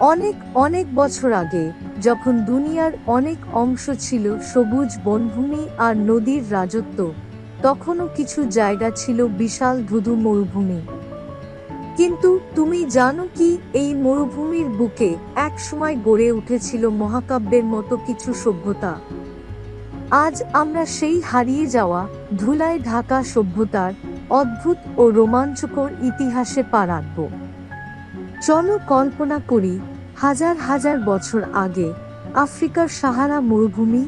অনেক অনেক বছর আগে, যখন দুনিয়ার অনেক অংশ ছিল সবুজ বনভূমি আর নদীর রাজত্ব, তখনও কিছু জায়গা ছিল বিশাল ধুধু মরুভূমি। কিন্তু তুমি জানো কি, এই মরুভূমির বুকে এক সময় গড়ে উঠেছিল মহাকাব্যের মতো কিছু সভ্যতা। আজ আমরা সেই হারিয়ে যাওয়া ধুলায় ঢাকা সভ্যতার অদ্ভুত ও রোমাঞ্চকর ইতিহাসে পা রাখব। চলো কল্পনা করি, হাজার হাজার বছর আগে আফ্রিকার সাহারা মরুভূমি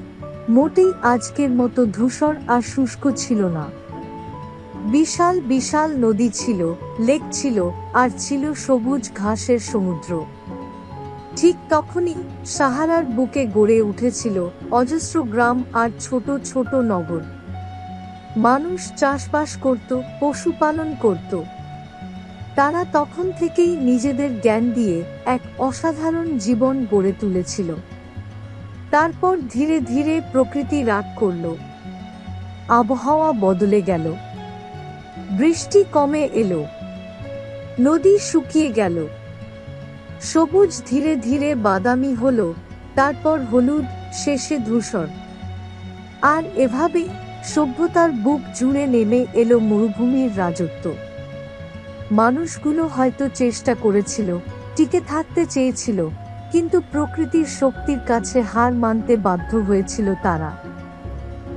মোটেই আজকের মতো ধূসর আর শুষ্ক ছিল না। বিশাল বিশাল নদী ছিল, লেক ছিল আর ছিল সবুজ ঘাসের সমুদ্র। ঠিক তখনই সাহারার বুকে গড়ে উঠেছিল অজস্র গ্রাম আর ছোট ছোট নগর। মানুষ চাষবাস করত, পশুপালন করত তারা তখন থেকেই নিজেদের জ্ঞান দিয়ে এক অসাধারণ জীবন গড়ে তুলেছিল। তারপর ধীরে ধীরে প্রকৃতি রাগ করল। আবহাওয়া বদলে গেল। বৃষ্টি কমে এলো। নদী শুকিয়ে গেল। সবুজ ধীরে ধীরে বাদামি হল, তারপর হলুদ, শেষে ধূসর। আর এভাবে সভ্যতার বুক জুড়ে নেমে এলো মরুভূমির রাজত্ব। মানুষগুলো হয়তো চেষ্টা করেছিল, টিকে থাকতে চেয়েছিল, কিন্তু প্রকৃতির শক্তির কাছে হার মানতে বাধ্য হয়েছিল তারা।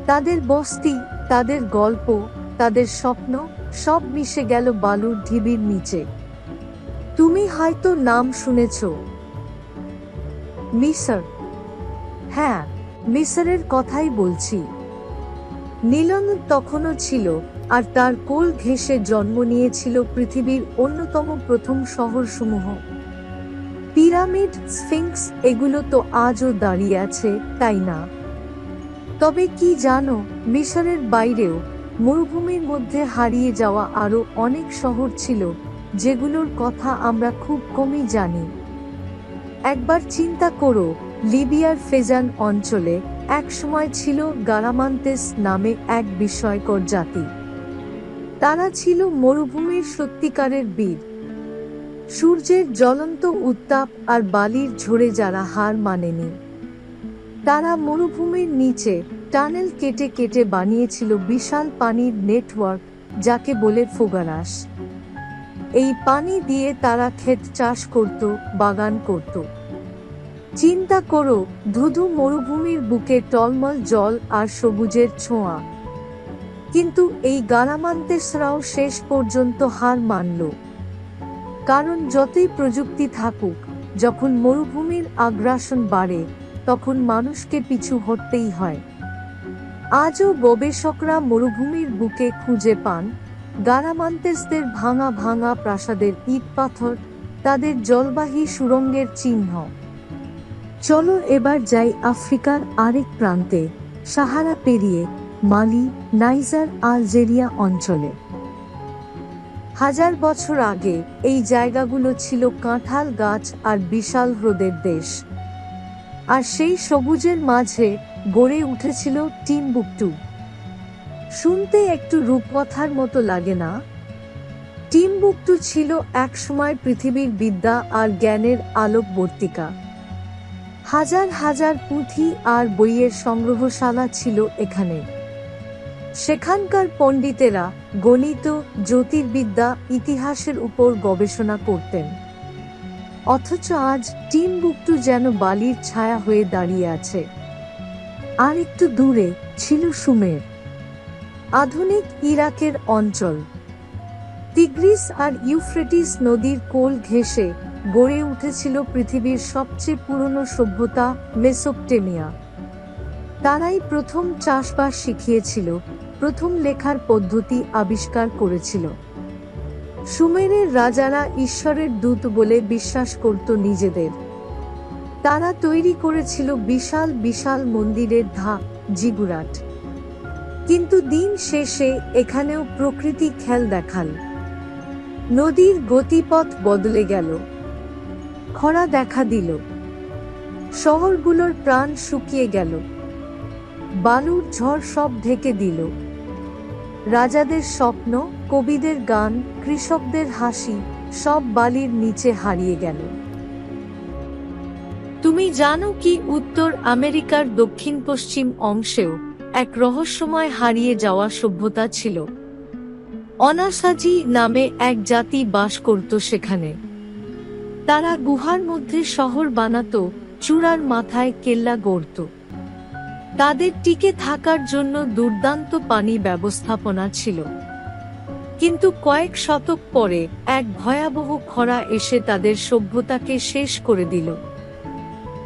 তাদের বস্তি, তাদের গল্প, তাদের স্বপ্ন, সব মিশে গেল বালুর ঢিবির নিচে। তুমি হয়তো নাম শুনেছ। মিসর। হ্যাঁ মিসরের কথাই বলছি। নীলন তখনও ছিল আর তার কোল ঘেঁষে জন্ম নিয়েছিল পৃথিবীর অন্যতম প্রথম শহরসমূহ। পিরামিড, স্ফিংস এগুলো তো আজও দাঁড়িয়ে আছে, তাই না? তবে কি জানো, মিশরের বাইরেও মরুভূমির মধ্যে হারিয়ে যাওয়া আরও অনেক শহর ছিল, যেগুলোর কথা আমরা খুব কমই জানি। একবার চিন্তা করো, লিবিয়ার ফেজান অঞ্চলে এক সময় ছিল গারামান্তেস নামে এক বিস্ময়কর জাতি। তারা ছিল মরুভূমির সত্যিকারের বীর। সূর্যের জ্বলন্ত উত্তাপ আর বালির ঝরে যারা হার মানেনি। তারা মরুভূমির নিচে টানেল কেটে কেটে বানিয়েছিল বিশাল পানির নেটওয়ার্ক, যাকে বলে ফোগারাস। এই পানি দিয়ে তারা ক্ষেত চাষ করত, বাগান করত। চিন্তা করো, ধুধু মরুভূমির বুকে টলমল জল আর সবুজের ছোঁয়া। কিন্তু এই গারামান্তেসরাও শেষ পর্যন্ত হার মানল। কারণ যতই প্রযুক্তি থাকুক, যখন মরুভূমির আগ্রাসন বাড়ে, তখন মানুষকে পিছু হটতেই হয়। আজও গবেষকরা মরুভূমির বুকে খুঁজে পান গারামান্তেসদের ভাঙা ভাঙা প্রাসাদের ইট পাথর, তাদের জলবাহী সুরঙ্গের চিহ্ন। চলো এবার যাই আফ্রিকার আরেক প্রান্তে, সাহারা পেরিয়ে মালি নাইজার আলজেরিয়া অঞ্চলে। হাজার বছর আগে এই জায়গাগুলো ছিল কাঁঠাল গাছ আর বিশাল হ্রদের দেশ। আর সেই সবুজের মাঝে গড়ে উঠেছিল টিমবুকটু। শুনতে একটু রূপকথার মতো লাগে না? টিমবুকটু ছিল একসময় পৃথিবীর বিদ্যা আর জ্ঞানের আলোকবর্তিকা। হাজার হাজার পুঁথি আর বইয়ের সংগ্রহশালা ছিল এখানে। সেখানকার পণ্ডিতেরা গণিত, জ্যোতির্বিদ্যা, ইতিহাসের উপর গবেষণা করতেন। অথচ আজ টিমবুকটু যেন বালির ছায়া হয়ে দাঁড়িয়ে আছে। আর একটু দূরে ছিল সুমের। আধুনিক ইরাকের অঞ্চল। তিগ্রিস আর ইউফ্রেটিস নদীর কোল ঘেঁষে গড়ে উঠেছিল পৃথিবীর সবচেয়ে পুরনো সভ্যতা মেসোপটেমিয়া। তারাই প্রথম চাষবাস শিখিয়েছিল প্রথম লেখার পদ্ধতি আবিষ্কার করেছিল। সুমেরের রাজারা ঈশ্বরের দূত বলে বিশ্বাস করত নিজেদের। তারা তৈরি করেছিল বিশাল বিশাল মন্দিরের ধাপ জিগুরাট। কিন্তু দিন শেষে এখানেও প্রকৃতি খেল দেখাল। নদীর গতিপথ বদলে গেল। খরা দেখা দিল। শহরগুলোর প্রাণ শুকিয়ে গেল। বালুর ঝড় সব ঢেকে দিল। রাজাদের স্বপ্ন, কবিদের গান, কৃষকদের হাসি, সব বালির নিচে হারিয়ে গেল। তুমি জানো কি উত্তর আমেরিকার দক্ষিণ পশ্চিম অংশেও এক রহস্যময় হারিয়ে যাওয়া সভ্যতা ছিল? অনাসাজি নামে এক জাতি বাস করত সেখানে। তারা গুহার মধ্যে শহর বানাতো, চূড়ার মাথায় কেল্লা গড়ত। তাদের টিকে থাকার জন্য দুর্দান্ত পানি ব্যবস্থাপনা ছিল। কিন্তু কয়েক শতক পরে এক ভয়াবহ খরা এসে তাদের সভ্যতাকে শেষ করে দিল।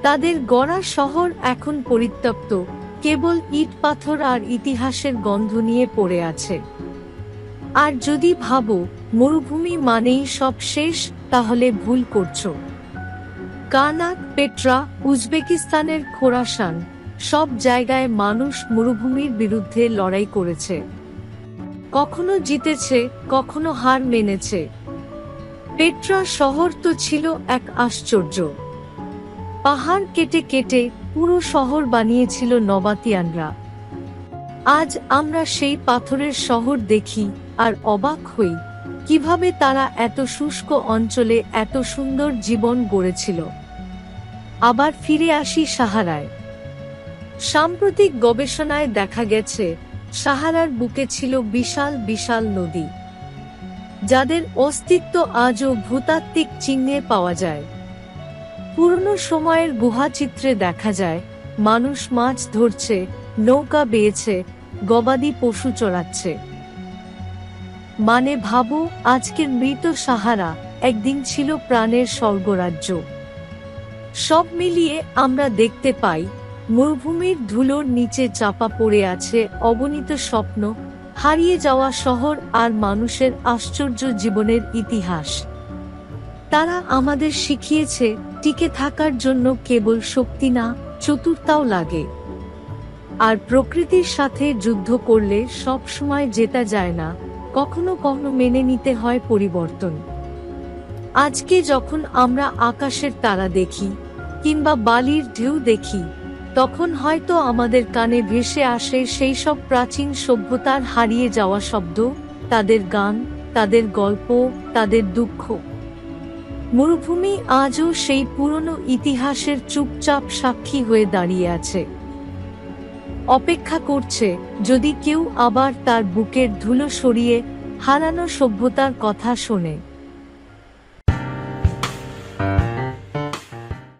তাদের গড়া শহর এখন পরিত্যক্ত, কেবল ইট পাথর আর ইতিহাসের গন্ধ নিয়ে পড়ে আছে। আর যদি ভাবো, মরুভূমি মানেই সব শেষ, তাহলে ভুল করছ। কানাক, পেট্রা, উজবেকিস্তানের খোরাসান। সব জায়গায় মানুষ মরুভূমির বিরুদ্ধে লড়াই করেছে। কখনো জিতেছে, কখনো হার মেনেছে। পেট্রা শহর তো ছিল এক আশ্চর্য। পাহাড় কেটে কেটে পুরো শহর বানিয়েছিল নবাতিয়ানরা। আজ আমরা সেই পাথরের শহর দেখি আর অবাক হই কীভাবে তারা এত শুষ্ক অঞ্চলে এত সুন্দর জীবন গড়েছিল। আবার ফিরে আসি সাহারায়। সাম্প্রতিক গবেষণায় দেখা গেছে, সাহারার বুকে ছিল বিশাল বিশাল নদী। যাদের অস্তিত্ব আজও ভূতাত্ত্বিক চিহ্নে পাওয়া যায়। পুরনো সময়ের গুহাচিত্রে দেখা যায়, মানুষ মাছ ধরছে, নৌকা বেয়েছে, গবাদি পশু চড়াচ্ছে। মানে ভাবো, আজকের মৃত সাহারা একদিন ছিল প্রাণের স্বর্গরাজ্য। সব মিলিয়ে আমরা দেখতে পাই মরুভূমির ধুলোর নিচে চাপা পড়ে আছে অগণিত স্বপ্ন, হারিয়ে যাওয়া শহর আর মানুষের আশ্চর্য জীবনের ইতিহাস। তারা আমাদের শিখিয়েছে, টিকে থাকার জন্য কেবল শক্তি না চতুর্থাও লাগে। আর প্রকৃতির সাথে যুদ্ধ করলে সব সময় জেতা যায় না, কখনো কখনো মেনে নিতে হয় পরিবর্তন। আজকে যখন আমরা আকাশের তারা দেখি, কিংবা বালির ঢেউ দেখি তখন হয়তো আমাদের কানে ভেসে আসে সেই সব প্রাচীন সভ্যতার হারিয়ে যাওয়া শব্দ, তাদের গান, তাদের গল্প, তাদের দুঃখ। মরুভূমি আজও সেই পুরনো ইতিহাসের চুপচাপ সাক্ষী হয়ে দাঁড়িয়ে আছে। অপেক্ষা করছে, যদি কেউ আবার তার বুকের ধুলো সরিয়ে হারানো সভ্যতার কথা শোনে।